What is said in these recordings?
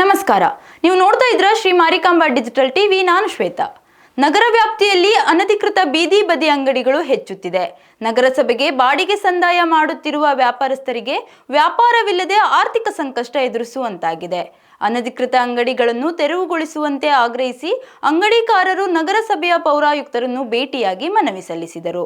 ನಮಸ್ಕಾರ. ನೀವು ನೋಡ್ತಾ ಇದ್ರ ಶ್ರೀ ಮಾರಿಕಾಂಬಾ ಡಿಜಿಟಲ್ ಟಿವಿ, ನಾನು ಶ್ವೇತಾ. ನಗರ ವ್ಯಾಪ್ತಿಯಲ್ಲಿ ಅನಧಿಕೃತ ಬೀದಿ ಬದಿ ಅಂಗಡಿಗಳು ಹೆಚ್ಚುತ್ತಿದೆ. ನಗರಸಭೆಗೆ ಬಾಡಿಗೆ ಸಂದಾಯ ಮಾಡುತ್ತಿರುವ ವ್ಯಾಪಾರಸ್ಥರಿಗೆ ವ್ಯಾಪಾರವಿಲ್ಲದೆ ಆರ್ಥಿಕ ಸಂಕಷ್ಟ ಎದುರಿಸುವಂತಾಗಿದೆ. ಅನಧಿಕೃತ ಅಂಗಡಿಗಳನ್ನು ತೆರವುಗೊಳಿಸುವಂತೆ ಆಗ್ರಹಿಸಿ ಅಂಗಡಿಕಾರರು ನಗರಸಭೆಯ ಪೌರಾಯುಕ್ತರನ್ನು ಭೇಟಿಯಾಗಿ ಮನವಿ ಸಲ್ಲಿಸಿದರು.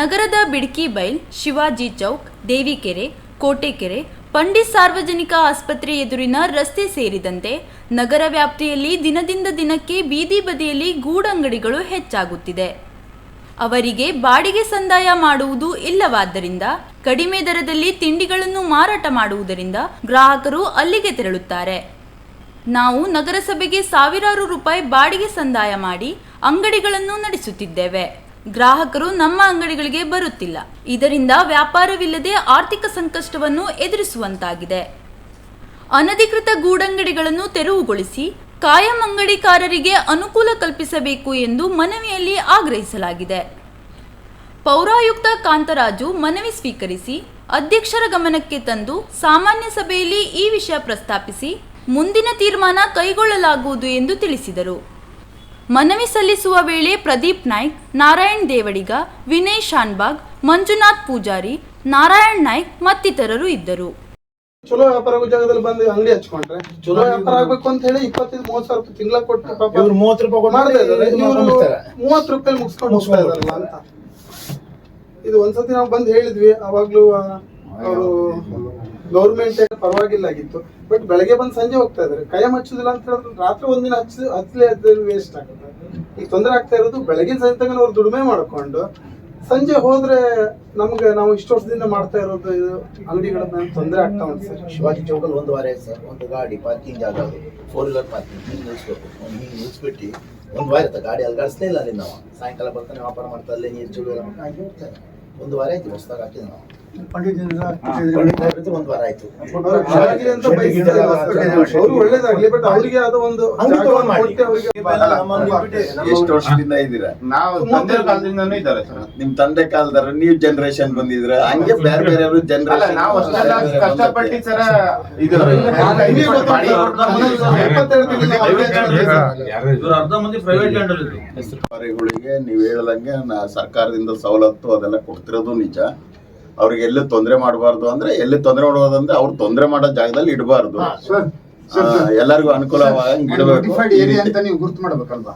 ನಗರದ ಬಿಡ್ಕಿ ಬೈಲ್, ಶಿವಾಜಿ ಚೌಕ್, ದೇವಿಕೆರೆ, ಕೋಟೆಕೆರೆ ಪಂಡಿತ್ ಸಾರ್ವಜನಿಕ ಆಸ್ಪತ್ರೆ ಎದುರಿನ ರಸ್ತೆ ಸೇರಿದಂತೆ ನಗರ ವ್ಯಾಪ್ತಿಯಲ್ಲಿ ದಿನದಿಂದ ದಿನಕ್ಕೆ ಬೀದಿ ಬದಿಯಲ್ಲಿ ಗೂಡಂಗಡಿಗಳು ಹೆಚ್ಚಾಗುತ್ತಿದೆ. ಅವರಿಗೆ ಬಾಡಿಗೆ ಸಂದಾಯ ಮಾಡುವುದು ಇಲ್ಲವಾದ್ದರಿಂದ, ಕಡಿಮೆ ದರದಲ್ಲಿ ತಿಂಡಿಗಳನ್ನು ಮಾರಾಟ ಮಾಡುವುದರಿಂದ ಗ್ರಾಹಕರು ಅಲ್ಲಿಗೆ ತೆರಳುತ್ತಾರೆ. ನಾವು ನಗರಸಭೆಗೆ ಸಾವಿರಾರು ರೂಪಾಯಿ ಬಾಡಿಗೆ ಸಂದಾಯ ಮಾಡಿ ಅಂಗಡಿಗಳನ್ನು ನಡೆಸುತ್ತಿದ್ದೇವೆ. ಗ್ರಾಹಕರು ನಮ್ಮ ಅಂಗಡಿಗಳಿಗೆ ಬರುತ್ತಿಲ್ಲ. ಇದರಿಂದ ವ್ಯಾಪಾರವಿಲ್ಲದೆ ಆರ್ಥಿಕ ಸಂಕಷ್ಟವನ್ನು ಎದುರಿಸುವಂತಾಗಿದೆ. ಅನಧಿಕೃತ ಗೂಡಂಗಡಿಗಳನ್ನು ತೆರವುಗೊಳಿಸಿ ಕಾಯಂ ಅಂಗಡಿಕಾರರಿಗೆ ಅನುಕೂಲ ಕಲ್ಪಿಸಬೇಕು ಎಂದು ಮನವಿಯಲ್ಲಿ ಆಗ್ರಹಿಸಲಾಗಿದೆ. ಪೌರಾಯುಕ್ತ ಕಾಂತರಾಜು ಮನವಿ ಸ್ವೀಕರಿಸಿ ಅಧ್ಯಕ್ಷರ ಗಮನಕ್ಕೆ ತಂದು ಸಾಮಾನ್ಯ ಸಭೆಯಲ್ಲಿ ಈ ವಿಷಯ ಪ್ರಸ್ತಾಪಿಸಿ ಮುಂದಿನ ತೀರ್ಮಾನ ಕೈಗೊಳ್ಳಲಾಗುವುದು ಎಂದು ತಿಳಿಸಿದರು. ಮನವಿ ಸಲ್ಲಿಸುವ ವೇಳೆ ಪ್ರದೀಪ್ ನಾಯ್ಕ್ ನಾರಾಯಣ್ ದೇವಡಿಗ ವಿನಯ್ ಶಾನ್ಬಾಗ್ ಮಂಜುನಾಥ್ ಪೂಜಾರಿ ನಾರಾಯಣ್ ನಾಯ್ಕ್ ಮತ್ತಿತರರು ಇದ್ದರು. ಚಲೋ ವ್ಯಾಪಾರ ಆಗೋ ಜಾಗದಲ್ಲಿ ಬಂದು ಅಂಗಡಿ ಹಚ್ಕೊಂಡ್ರೆ ಚಲೋ ವ್ಯಾಪಾರ ಆಗ್ಬೇಕು ಅಂತ ಹೇಳಿ ಇಪ್ಪತ್ತೈದು ಮೂವತ್ ಸಾವಿರ ರೂಪಾಯಿ ತಿಂಗಳ ಕೊಟ್ಟು ಪಾಪ ಇವ್ರು ಮೂವತ್ತು ರೂಪಾಯಿ ಕೊಟ್ಟು ಮಾಡ್ತಾ ಇದಾರೆ ಇದು ಇವ್ರು ಮುಗಿಸ್ತಾರೆ. ಮೂವತ್ತು ರೂಪಾಯಿ ಮುಗಿಸ್ಕೊಂಡು ಹೋಗ್ತಾ ಇದಾರಲ್ಲ ಅಂತ. ಇದು ಒಂದ್ಸತಿ ನಾವು ಬಂದು ಹೇಳಿದ್ವಿ ಅವಾಗ್ಲೂ ಅವರು ಗೌರ್ಮೆಂಟ್ ಪರವಾಗಿಲ್ಲ ಆಗಿತ್ತು. ಬಟ್ ಬೆಳಗ್ಗೆ ಬಂದು ಸಂಜೆ ಹೋಗ್ತಾ ಇದ್ದಾರೆ. ಕೈ ಹಚ್ಚುದಿಲ್ಲ ಅಂತ ಹೇಳಿದ್ರೆ ರಾತ್ರಿ ಒಂದಿನ ಹಚ್ಚ ಹಚ್ಚಲೇ ವೇಸ್ಟ್ ಆಗುತ್ತೆ. ಈಗ ತೊಂದರೆ ಆಗ್ತಾ ಇರೋದು ಬೆಳಗಿನ ಸಂಜೆ ಅವ್ರು ದುಡಿಮೆ ಮಾಡ್ಕೊಂಡು ಸಂಜೆ ಹೋದ್ರೆ ನಮ್ಗೆ ನಾವು ಇಷ್ಟು ವರ್ಷದಿಂದ ಮಾಡ್ತಾ ಇರೋದು ಇದು ಅಂಗಡಿಗಳ ತೊಂದರೆ ಆಗ್ತಾ ಉಂಟು ಸರ್? ಶಿವಾಜಿ ಚೌಕಲ್ಲಿ ಒಂದು ವಾರ ಸರ್. ಒಂದು ಗಾಡಿ ಪಾರ್ಕಿಂಗ್ ಜಾಗ ಫೋರ್ ವೀಲರ್ ಪಾರ್ಕಿಂಗ್ ಹಿಂಗೆ ನಿಲ್ಲಿಸ್ಬೇಕು ಅವ್ನು ಹಿಂಗೆ ನಿಲ್ಲಿಸ್ಬಿಟ್ಟು ಒಂದು ವಾರ ಇರ್ತದೆ ಗಾಡಿ ಅಲ್ಗಾಡಿಸ್ಲೇ ಇಲ್ಲ ಅಲ್ಲಿ ನಾವು. ಸಾಯಂಕಾಲ ಬರ್ತಾನೆ ವ್ಯಾಪಾರ ಮಾಡ್ತಾ, ಅಲ್ಲೇ ನೀರು ಚೂಡು ಒಂದು ವಾರ ಆಯ್ತು ಹೊಸ್ದಾಗ ಹಾಕಿದ್ವಿ ನಾವು. ಒಂದು ವಾರ ಆಯ್ತು. ಒಳ್ಳೇದಾಗ್ಲಿ ಬಟ್ ಅವರಿಗೆ ಅದು ಒಂದು ಎಷ್ಟು ವರ್ಷದಿಂದ ಇದ್ದೀರಾ? ನಾವು ತಂದೆ ಕಾಲದಿಂದನೂ ಇದ್ದಾರೆ ಸರ್. ನಿಮ್ ತಂದೆ ಕಾಲದಾರ ನೀವ್ ಜನರೇಷನ್ ಬಂದಿದ್ರ ಹಂಗೆ ಬೇರೆ ಬೇರೆ ಜನರೇಷನ್ ನಾವು ಅಷ್ಟೆಲ್ಲ ಕಷ್ಟಪಟ್ಟು ಸರ ಇದು ನೀವ್ ಹೇಳ್ದಂಗೆ ಸರ್ಕಾರದಿಂದ ಸವಲತ್ತು ಅದೆಲ್ಲ ಕೊಡ್ತಿರೋದು ನಿಜ. ಅವ್ರಿಗೆ ಎಲ್ಲಿ ತೊಂದರೆ ಮಾಡಬಾರ್ದು ಅಂದ್ರೆ ಎಲ್ಲಿ ತೊಂದರೆ ಅಂದ್ರೆ ಅವ್ರು ತೊಂದರೆ ಮಾಡೋ ಜಾಗದಲ್ಲಿ ಇಡಬಾರ್ದು. ಎಲ್ಲರಿಗೂ ಅನುಕೂಲವಾಗಿ ಇಡಬೇಕು. ಅಂತ ನೀವು ಗುರ್ತು ಮಾಡ್ಬೇಕಲ್ವಾ?